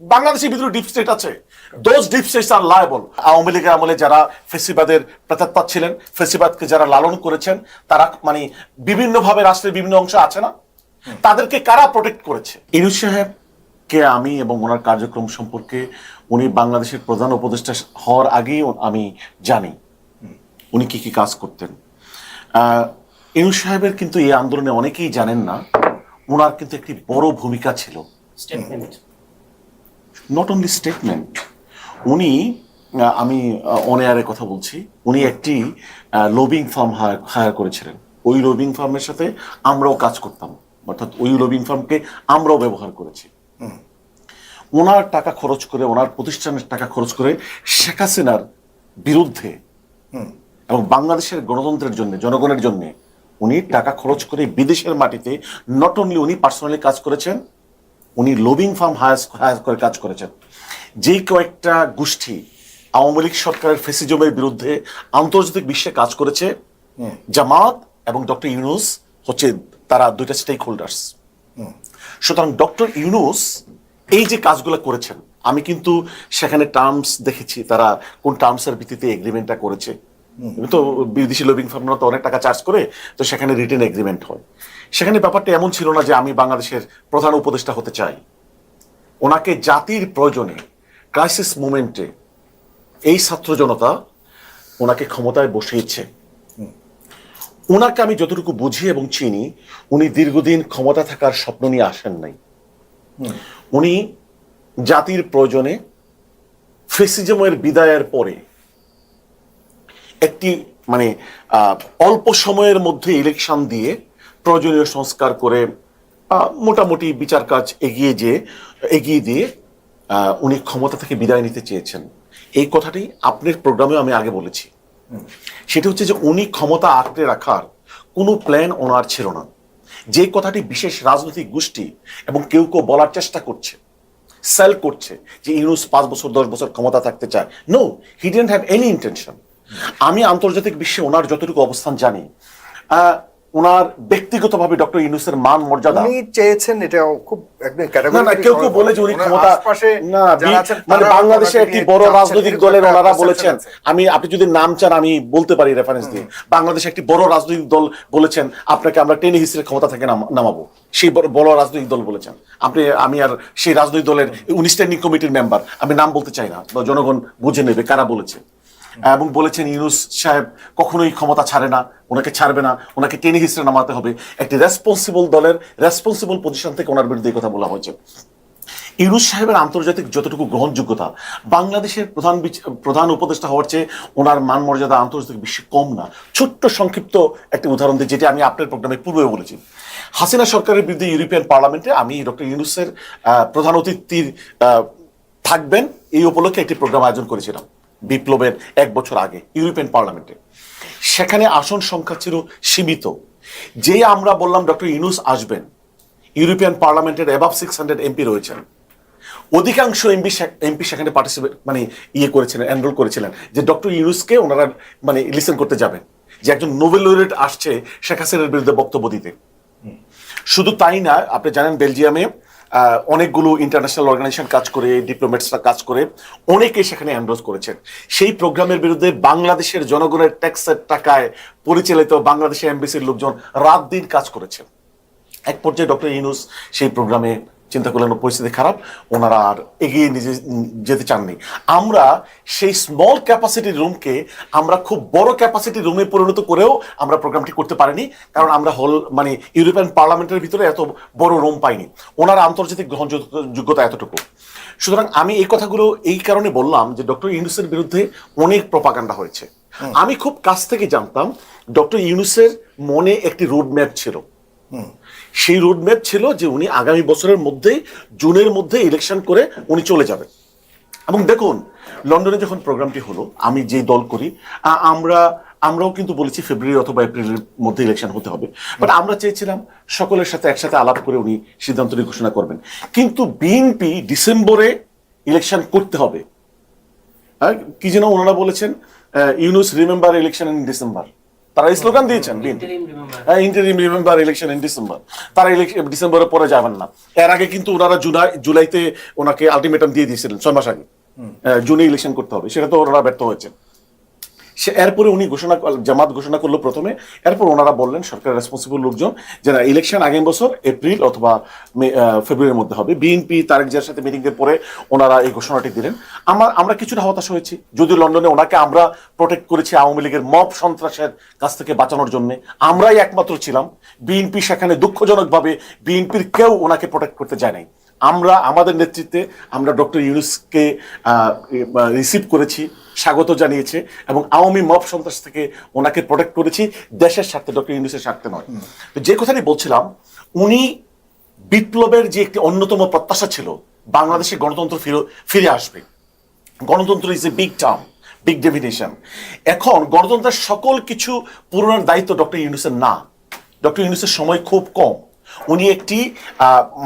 বাংলাদেশের ভিতরে deep state আছে। Those deep states are liable Awami লীগের আমলে যারা ফেসিবাদের প্রেতাত্মা ছিলেন ফেসিবাদকে যারা লালন করেছেন তারা মানে বিভিন্নভাবে রাষ্ট্রের বিভিন্ন অংশ আছে না? তাদেরকে কারা প্রোটেক্ট করেছে? ইনুস সাহেব কে আমি এবং ওনার কার্যক্রম সম্পর্কে উনি বাংলাদেশের প্রধান উপদেষ্টা হওয়ার আগেই আমি জানি। উনি কি কি কাজ করতেন। আহ, ইনুস সাহেবের কিন্তু এই আন্দোলনে অনেকেই জানেন না ওনার কিন্তু একটি বড় ভূমিকা ছিল। স্টেটমেন্ট নট অনলি স্টেটমেন্ট উনি আমি অন এয়ারে কথা বলছি উনি একটি লবিং ফার্ম হায়ার করেছিলেন। ওই লবিং ফার্মের সাথে আমরাও কাজ করতাম। অর্থাৎ ওই লবিং ফার্মকে আমরাও ব্যবহার করেছি। ওনার টাকা খরচ করে ওনার প্রতিষ্ঠানের টাকা খরচ করে শেখ হাসিনার বিরুদ্ধে এবং বাংলাদেশের গণতন্ত্রের জন্য জনগণের জন্য উনি টাকা খরচ করে বিদেশের মাটিতে নট অনলি উনি পার্সোনালি কাজ করেছেন উনি লবিং ফার্ম হায়ার হায়ার করে কাজ করেছেন। যেই কয়েকটা গোষ্ঠী আওয়ামী লীগ সরকারের ফেসিজমের বিরুদ্ধে আন্তর্জাতিক বিশ্বে কাজ করেছে জামাত এবং ডক্টর ইউনুস হচ্ছে তারা দুইটা স্টেক হোল্ডার্স সুতরাং ডক্টর ইউনুস এই যে কাজগুলো করেছেন আমি কিন্তু সেখানে টার্মস দেখেছি তারা কোন টার্মসের ভিত্তিতে এগ্রিমেন্টটা করেছে। তো বিদেশি লবিং ফার্মরা তো অনেক টাকা চার্জ করে তো সেখানে রিটেন এগ্রিমেন্ট হয়। সেখানে ব্যাপারটা এমন ছিল না যে আমি বাংলাদেশের প্রধান উপদেষ্টা হতে চাই। ওনাকে জাতির প্রয়োজনে ক্রাইসিস মুমেন্টে এই ছাত্র জনতা ওনাকে ক্ষমতায় বসিয়েছে। ওনাকে আমি যতটুকু বুঝি এবং চিনি, উনি দীর্ঘদিন ক্ষমতা থাকার স্বপ্ন নিয়ে আসেন নাই। উনি জাতির প্রয়োজনে ফেসিজমের বিদায়ের পরে একটি মানে অল্প সময়ের মধ্যে ইলেকশন দিয়ে প্রয়োজনীয় সংস্কার করে মোটামুটি বিচার কাজ এগিয়ে যে এগিয়ে দিয়ে উনি ক্ষমতা থেকে বিদায় নিতে চেয়েছেন। এই কথাটি আপনার প্রোগ্রামে আমি আগে বলেছি। সেটা হচ্ছে যে উনি ক্ষমতা আঁকড়ে রাখার কোনো প্ল্যান ওনার ছিল না। যে কথাটি বিশেষ রাজনৈতিক গোষ্ঠী এবং কেউ কেউ বলার চেষ্টা করছে সেল করছে যে ইউনুস পাঁচ বছর দশ বছর ক্ষমতা থাকতে চায়। No he didn't have any intention আমি আন্তর্জাতিক বিশ্বে ওনার যতটুকু অবস্থান জানি ওনার ব্যক্তিগতভাবে ডক্টর ইউনুসের মান মর্যাদা। উনি চেয়েছেন এটা খুব একদম না না কেউ কেউ বলে যে উনি ক্ষমতা না মানে বাংলাদেশে একটি বড় রাজনৈতিক দলের ওনারা বলেছেন। আমি আপনি যদি নাম চান আমি বলতে পারি রেফারেন্স দিয়ে। বাংলাদেশে একটি বড় রাজনৈতিক দল বলেছেন আপনাকে আমরা টেনে হিসেবে ক্ষমতা থেকে নামাবো। সেই বড়- বড় রাজনৈতিক দল বলেছেন। আপনি আমি আর সেই রাজনৈতিক দলের উনি স্ট্যান্ডিং কমিটির মেম্বার আমি নাম বলতে চাই না জনগণ বুঝে নেবে কারা বলেছে। এবং বলেছেন ইউনুস সাহেব কখনোই ক্ষমতা ছাড়ে না, ওনাকে ছাড়বে না, ওনাকে টেনে হিসেবে নামাতে হবে। একটি রেসপন্সিবল দলের রেসপন্সিবল পজিশন থেকে ওনার বিরুদ্ধে কথা বলা হয়েছে। ইউনুস সাহেবের আন্তর্জাতিক যতটুকু গ্রহণযোগ্যতা, বাংলাদেশের প্রধান প্রধান উপদেষ্টা হওয়ার চেয়ে ওনার মান মর্যাদা আন্তর্জাতিক বিশ্বে কম না। ছোট্ট সংক্ষিপ্ত একটি উদাহরণ দিই, যেটি আমি আপনার প্রোগ্রামে পূর্বে বলেছি। হাসিনা সরকারের বিরুদ্ধে ইউরোপিয়ান পার্লামেন্টে আমি ডক্টর ইউনুসের প্রধান অতিথির থাকবেন, এই উপলক্ষে একটি প্রোগ্রাম আয়োজন করেছিলাম। বিপ্লবের এক বছর আগে ইউরোপিয়ান পার্লামেন্টে। সেখানে আসন সংখ্যা ছিল সীমিত। যে আমরা বললাম ডক্টর ইউনুস আসবেন ইউরোপিয়ান পার্লামেন্টের অ্যাবাভ সিক্স হান্ড্রেড এমপি রয়েছেন। অধিকাংশ এমপি এমপি সেখানে পার্টিসিপেট মানে ইয়ে করেছিলেন এনরোল করেছিলেন যে ডক্টর ইউনুসকে ওনারা মানে লিসেন করতে যাবেন। যে একজন নোবেল লরিয়েট আসছে শেখ হাসিনার বিরুদ্ধে বক্তব্য দিতে। শুধু তাই না আপনি জানেন বেলজিয়ামে অনেকগুলো ইন্টারন্যাশনাল অর্গানাইজেশন কাজ করে ডিপ্লোমেটসরা কাজ করে অনেকে সেখানে এন্ডোজ করেছেন। সেই প্রোগ্রামের বিরুদ্ধে বাংলাদেশের জনগণের ট্যাক্সের টাকায় পরিচালিত বাংলাদেশের এমবিসির লোকজন রাত দিন কাজ করেছেন। এক পর্যায়ে ডক্টর ইউনুস সেই প্রোগ্রামে চিন্তা করলেন পরিস্থিতি খারাপ ওনারা আর এগিয়ে নিজে যেতে চাননি। আমরা সেই স্মল ক্যাপাসিটি রুমকে আমরা খুব বড় ক্যাপাসিটি রুমে পরিণত করেও আমরা প্রোগ্রামটি করতে পারিনি কারণ আমরা হল মানে ইউরোপিয়ান পার্লামেন্টের ভিতরে এত বড় রুম পাইনি। ওনার আন্তর্জাতিক গ্রহণযোগ্যতা এতটুকু। সুতরাং আমি এই কথাগুলো এই কারণে বললাম যে ডক্টর ইউনুসের বিরুদ্ধে অনেক প্রপাগান্ডা হয়েছে। আমি খুব কাছ থেকে জানতাম ডক্টর ইউনুসের মনে একটি রোড ম্যাপ ছিল সেই রোডম্যাপ ছিল যে উনি আগামী বছরের মধ্যেই, জুনের মধ্যে ইলেকশন করে উনি চলে যাবেন। এবং দেখুন, লন্ডনে যখন প্রোগ্রামটি হলো, আমি যে দল করি আমরা, আমরাও কিন্তু বলেছি ফেব্রুয়ারি অথবা এপ্রিলের মধ্যে ইলেকশন হতে হবে। বাট আমরা চেয়েছিলাম সকলের সাথে একসাথে আলাপ করে উনি সিদ্ধান্তটি ঘোষণা করবেন। কিন্তু বিএনপি ডিসেম্বরে ইলেকশন করতে হবে। কি যেন ওনারা বলেছেন Yunus remember election in December তারা এই স্লোগান দিয়েছেন দিন হ্যাঁ interim remember election in December তারা ইলেকশন ডিসেম্বরের পরে যাবেন না। এর আগে কিন্তু ওনারা জুলাই জুলাইতে ওনাকে আলটিমেটাম দিয়ে দিয়েছিলেন ছয় মাস আগে। আহ, জুনে ইলেকশন করতে হবে সেটা তো ওনারা ব্যর্থ হয়েছেন। সে এরপরে উনি ঘোষণা জামাত ঘোষণা করল প্রথমে। এরপর ওনারা বললেন, সরকারের রেসপন্সিবল লোকজন যে না ইলেকশন আগামী বছর এপ্রিল অথবা ফেব্রুয়ারির মধ্যে হবে বিএনপি তারেক জিয়ার সাথে মিটিং এর পরে ওনারা এই ঘোষণাটি দিলেন। আমার আমরা কিছুটা হতাশ হয়েছি। যদিও লন্ডনে ওনাকে আমরা প্রোটেক্ট করেছি আওয়ামী লীগের মব সন্ত্রাসের কাছ থেকে বাঁচানোর জন্য। আমরাই একমাত্র ছিলাম। বিএনপি সেখানে দুঃখজনকভাবে বিএনপির কেউ ওনাকে প্রোটেক্ট করতে যায় নাই। আমরা, আমাদের নেতৃত্বে আমরা ডক্টর ইউনুসকে রিসিভ করেছি, স্বাগত জানিয়েছে এবং আওয়ামী মব সন্ত্রাস থেকে ওনাকে প্রোটেক্ট করেছি। দেশের স্বার্থে, ডক্টর ইউনুসের স্বার্থে নয়। তো যে কথাটি বলছিলাম, উনি বিপ্লবের যে একটি অন্যতম প্রত্যাশা ছিল, বাংলাদেশে গণতন্ত্র ফিরে- ফিরে আসবে। গণতন্ত্র is a big term big definition এখন গণতন্ত্রের সকল কিছু পূরণের দায়িত্ব ডক্টর ইউনুসের না। ডক্টর ইউনুসের সময় খুব কম। উনি একটি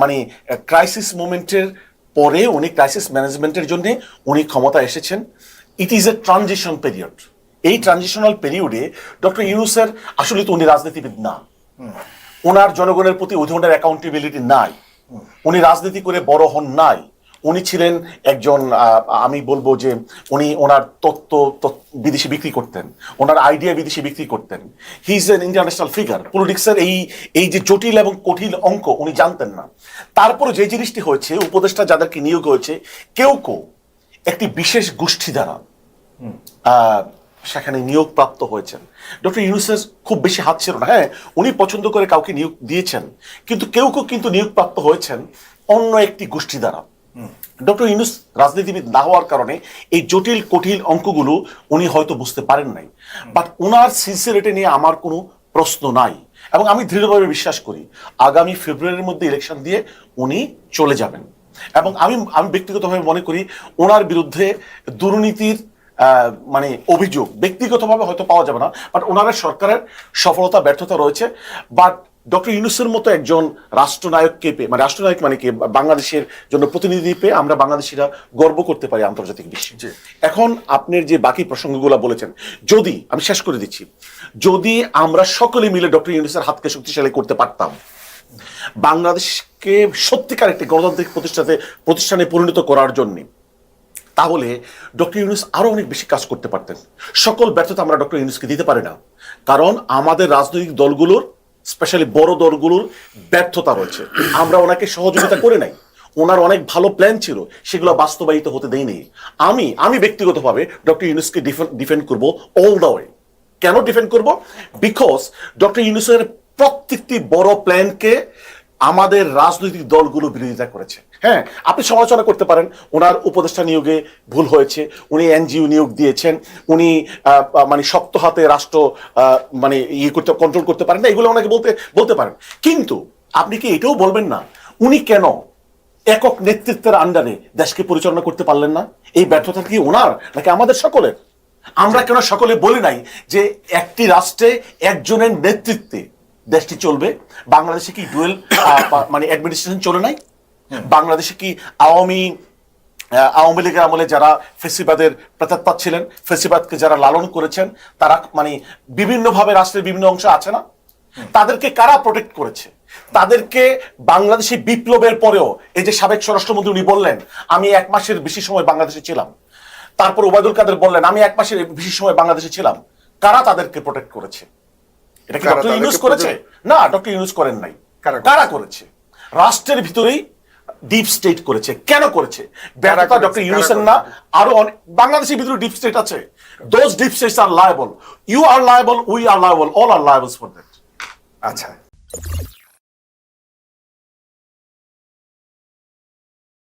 মানে ক্রাইসিস মুমেন্টের পরে উনি ক্রাইসিস ম্যানেজমেন্টের জন্য উনি ক্ষমতা এসেছেন। It is a transition period এই ট্রানজিশনাল পিরিয়ডে ডক্টর ইউনুসের আসলে তো উনি রাজনীতিবিদ না। ওনার জনগণের প্রতি ওই ধরনের অ্যাকাউন্টেবিলিটি নাই। উনি রাজনীতি করে বড় হন নাই। উনি ছিলেন একজন আমি বলব যে উনি ওনার তত্ত্ব বিদেশে বিক্রি করতেন। ওনার আইডিয়া বিদেশে বিক্রি করতেন। He is an international figure পলিটিক্সের এই এই যে জটিল এবং কঠিন অঙ্ক উনি জানতেন না। তারপরে যে জিনিসটি হয়েছে উপদেষ্টা যাদেরকে নিয়োগ হয়েছে কেউ কেউ একটি বিশেষ গোষ্ঠী দ্বারা আহ, সেখানে নিয়োগ প্রাপ্ত হয়েছেন। ডক্টর ইউনুসের খুব বেশি হাত ছিল না। হ্যাঁ উনি পছন্দ করে কাউকে নিয়োগ দিয়েছেন কিন্তু কেউ কেউ কিন্তু নিয়োগ প্রাপ্ত হয়েছেন অন্য একটি গোষ্ঠী দ্বারা। ডক্টর ইউনুস রাজনীতিবিদ না হওয়ার কারণে এই জটিল, কঠিন অঙ্কগুলো উনি হয়তো বুঝতে পারেন নাই। বাট ওনার সিনসিয়ারিটি নিয়ে আমার কোনো প্রশ্ন নাই। এবং আমি দৃঢ়ভাবে বিশ্বাস করি, আগামী ফেব্রুয়ারির মধ্যে ইলেকশন দিয়ে উনি চলে যাবেন। এবং আমি আমি ব্যক্তিগতভাবে মনে করি ওনার বিরুদ্ধে দুর্নীতির মানে অভিযোগ ব্যক্তিগতভাবে হয়তো পাওয়া যাবে না বাট ওনার সরকারের সফলতা, ব্যর্থতা রয়েছে। বাট ডক্টর ইউনুসের মতো একজন রাষ্ট্রনায়ককে পেয়ে মানে রাষ্ট্রনায়ক মানে কি বাংলাদেশের জন্য প্রতিনিধি পেয়ে আমরা বাংলাদেশিরা গর্ব করতে পারি আন্তর্জাতিক বিশ্বে। এখন আপনার যে বাকি প্রসঙ্গগুলো বলেছেন যদি আমি শেষ করে দিচ্ছি যদি আমরা সকলে মিলে ডক্টর ইউনুসের হাতকে শক্তিশালী করতে পারতাম বাংলাদেশকে সত্যিকার একটি গণতান্ত্রিক প্রতিষ্ঠাতে প্রতিষ্ঠানে পরিণত করার জন্য তাহলে ডক্টর ইউনুস আরও অনেক বেশি কাজ করতে পারতেন। সকল ব্যর্থতা আমরা ডক্টর ইউনুসকে দিতে পারি না। কারণ আমাদের রাজনৈতিক দলগুলোর স্পেশালি বড় দলগুলোর ব্যর্থতা রয়েছে। আমরা ওনাকে সহযোগিতা করে নাই। ওনার অনেক ভালো প্ল্যান ছিল, সেগুলো বাস্তবায়িত হতে দেয়নি। আমি আমি ব্যক্তিগতভাবে ডক্টর ইউনুসকে ডিফেন্ড করব অল দ্য ওয়ে কেন ডিফেন্ড করব? বিকজ ডক্টর ইউনুসের প্রত্যেকটি বড় প্ল্যানকে আমাদের রাজনৈতিক দলগুলো বিরোধিতা করেছে। হ্যাঁ। আপনি সমালোচনা করতে পারেন ওনার উপদেষ্টা নিয়োগে ভুল হয়েছে উনি এনজিও নিয়োগ দিয়েছেন উনি মানে শক্ত হাতে রাষ্ট্র মানে ইয়ে করতে কন্ট্রোল করতে পারেন না এগুলো ওনাকে বলতে বলতে পারেন। কিন্তু আপনি কি এটাও বলবেন না উনি কেন একক নেতৃত্বের আন্ডারে দেশকে পরিচালনা করতে পারলেন না? এই ব্যর্থতা কি ওনার নাকি আমাদের সকলের? আমরা কেন সকলে বলি নাই যে একটি রাষ্ট্রে একজনের নেতৃত্বে দেশটি চলবে। বাংলাদেশে কি ডুয়েল মানে অ্যাডমিনিস্ট্রেশন চলে নাই? বাংলাদেশে কি আওয়ামী আওয়ামী লীগের আমলে যারা ফেসিবাদের প্রেতাত্মা ছিলেন ফেসিবাদকে যারা লালন করেছেন তারা মানে বিভিন্নভাবে রাষ্ট্রের বিভিন্ন অংশ আছে না? তাদেরকে কারা প্রোটেক্ট করেছে? তাদেরকে বাংলাদেশি বিপ্লবের পরেও এই যে সাবেক স্বরাষ্ট্রমন্ত্রী উনি বললেন আমি এক মাসের বেশি সময় বাংলাদেশে ছিলাম। তারপর ওবায়দুল কাদের বললেন আমি এক মাসের বেশি সময় বাংলাদেশে ছিলাম। কারা তাদেরকে প্রোটেক্ট করেছে? এটা কি ডক্টর ইউনুস করেছে? না ডক্টর ইউনুস করেন নাই। কারা কারা করেছে? রাষ্ট্রের ভিতরেই ডিপ স্টেট করেছে। কেন করেছে? ব্যর্থতা? ডক্টর কারা ইউনুসের না আরও অনেক বাংলাদেশের ভিতরে ডিপ স্টেট আছে। Those deep states are liable you are liable we are liable all are liable for that আচ্ছা।